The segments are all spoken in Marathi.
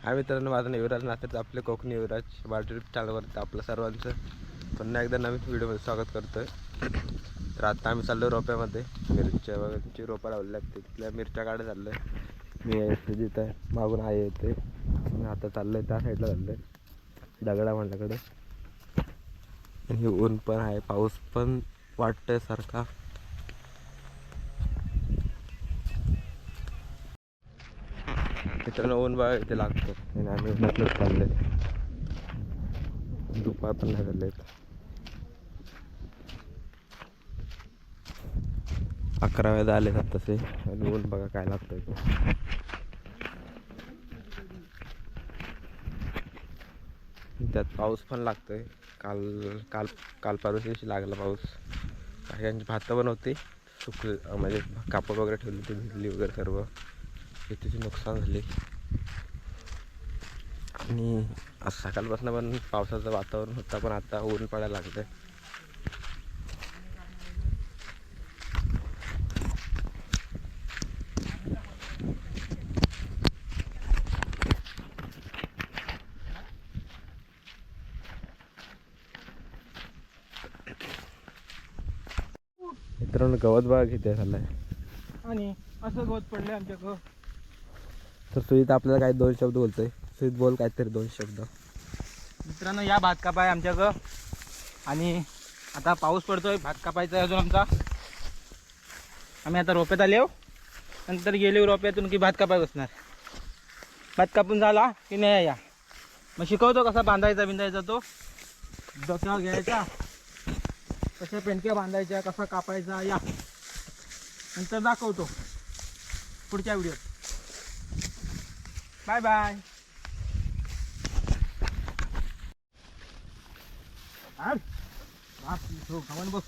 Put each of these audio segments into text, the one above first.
हा मित्रांनो माझं युवराज नातर आपले कोकणी युवराज बार चॅनलवर आपलं सर्वांचं पुन्हा एकदा नवीन व्हिडिओमध्ये स्वागत करतोय. तर आता आम्ही चाललो रोप्यामध्ये. मिरच्या वगैरेची रोपं लावले लागते. तिथल्या मिरच्या काढत चाललोय. मी येते जिथं आहे मागून आहे येते मी आता आहे त्या साईडला चाललोय. दगडा म्हणल्याकडे. आणि ऊन पण आहे. पाऊस पण वाटतोय सारखा. मित्रांनो ऊन बघा इथे लागतो. आणि आम्ही उन्हातच चालले दुपार पण नाही झाले अकरा वेळा आले जात तसे आणि ऊन बघा काय लागतंय तो. त्यात पाऊस पण लागतोय. काल काल काल परवा दिवशी लागला पाऊस. काही भातं पण होती. सुकली म्हणजे कापड वगैरे ठेवली होती भिजली वगैरे सर्व. शेतीची नुकसान झाले. आणि आज सकाळपासून पण पावसाचं वातावरण होतं पण आता ऊन पडायला लागतंय मित्रांनो गवत बाग इथे झालंय. आणि असं गवत पडलंय आमच्याकडं. तर सुजित आपल्याला काय दोन शब्द बोलतोय. सुजित बोल काहीतरी दोन शब्द. मित्रांनो या भात कापाय आमच्याकडं आणि आता पाऊस पडतोय भात कापायचा आहे अजून आमचा. आम्ही आता रोप्यात आले हो. नंतर गेले रोप्यातून की भात कापाय बसणार. भात कापून झाला की नाही या. मग शिकवतो कसा बांधायचा बिंधायचा तो. डोक्यावर घ्यायचा. कशा पेंटक्या बांधायच्या कसा कापायचा या. नंतर दाखवतो पुढच्या व्हिडिओत. बाय बाय तो बघ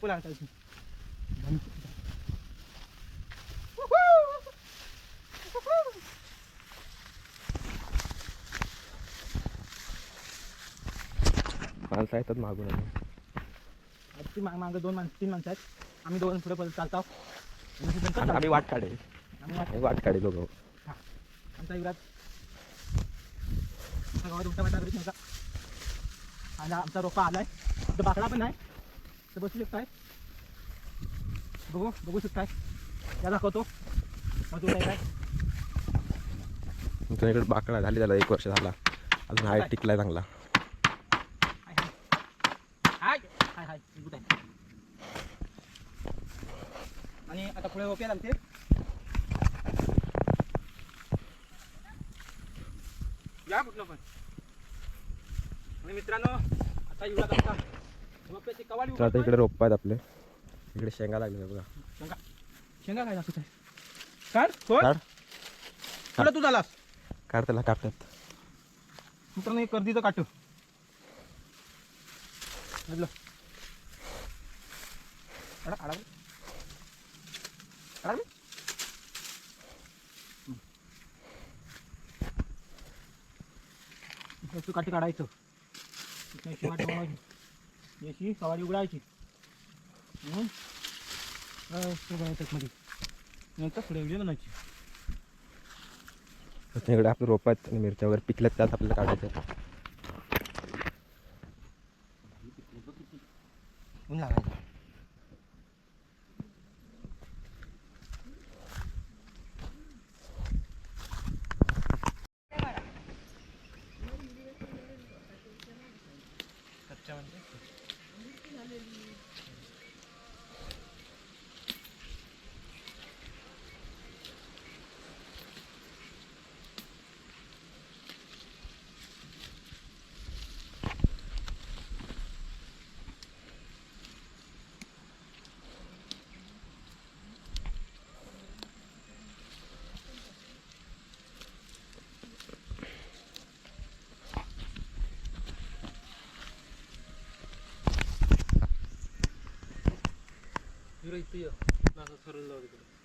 पुला. माणसं येतात मागून. आजची माग मागं दोन माणसं तीन माणसं आहेत आम्ही दोन पुढे परत चालतो. आम्ही वाट काढे आम्ही वाट- आम्ही वाट काढे दोघं आमचा युवराज. आमच्या गावात उलटा वाटा करीत नव्हता. आणि आमचा रोपा आलाय. तर बाकडा पण आहे. तर बसू शकताय. बघू बघू शकताय. या दाखवतो. मग काय? तुमच्या इकडे बाकडा झाली त्याला एक वर्ष झाला. अजून हाय टिकलाय चांगला. आणि आता पुढे रोपे आमचे या पण. आणि मित्रांनो आता रोप्याची कवाडी तर आता इकडे रोप आहेत आपले. इकडे शेंगा लागले बघा. शेंगा. शेंगा काय दाखवत काढ तू झालास? काढ त्याला काढतात मित्रांनो हे कर्दीचं काटू. म्हटलं काढा काढा. काढा बरं. हं. याची काठी काढायचं वाट बनवायची याची सवारी उघडायची. असं बनायचं मध्ये नंतर पुढे व्हिडिओ बनायची. तर इकडे आपले रोप आहेत आणि मिरच्या वगैरे पिकल्यात त्यात आपल्याला काढायचं ऊन लागायचं. हिरो इथं ये. असं सरळ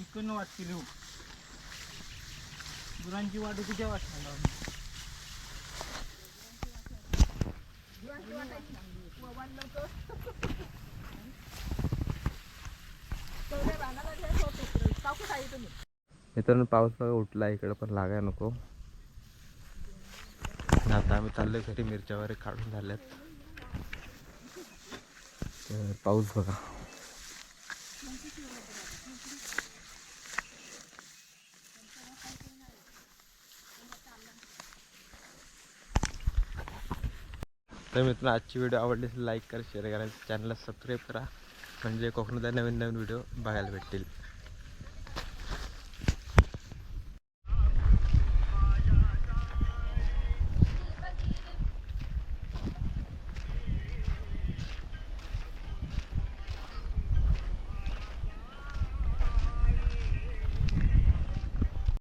इकडनं वाट केली गुरांची वाट वाट मित्रांनो पाऊस बघा उठला इकडे पण लागाय नको. आता आम्ही चाललोय घरी मिरच्या वगैरे काढून झाल्यात. तर पाऊस बघा. तर मित्रांनो आजची व्हिडिओ आवडली असेल लाईक करा शेअर करा चॅनलला सबस्क्राईब करा. म्हणजे कोकणातल्या नवीन नवीन व्हिडिओ बघायला भेटतील.